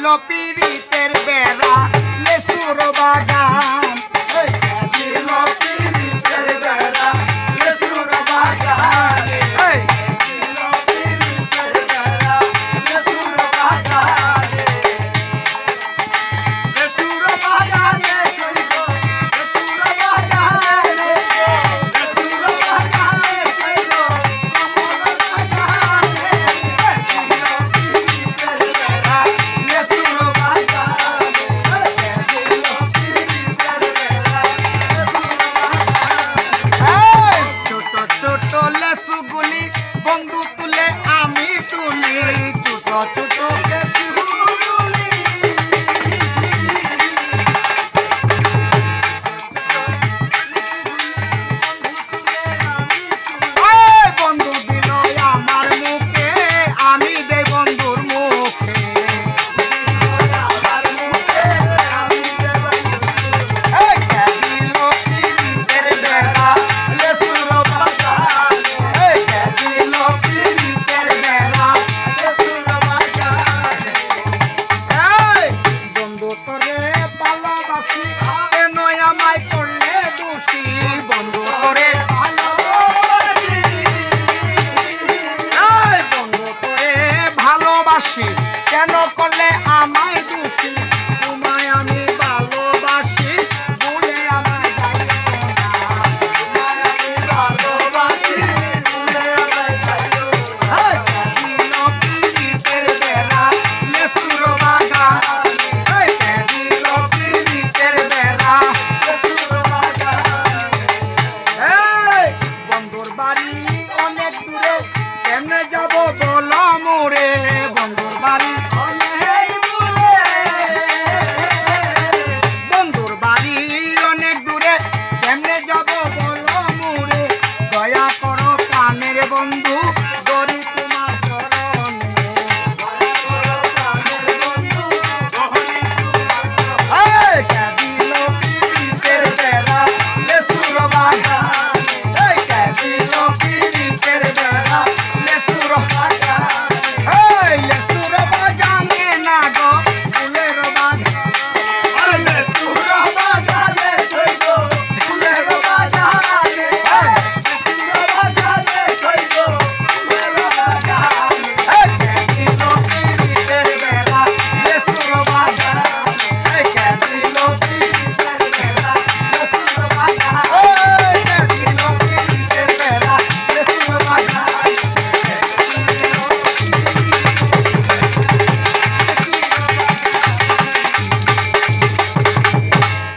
ছিল বেড়া। বন্ধু ভালোবাসি। আমায় করলে করে ভালোবাসি কেন করলে আমায় কেমনে যাব বলো মোরে? বন্ধুর বাড়ি বন্ধুর বাড়ি অনেক দূরে কেমনে যাব বলো বন্ধু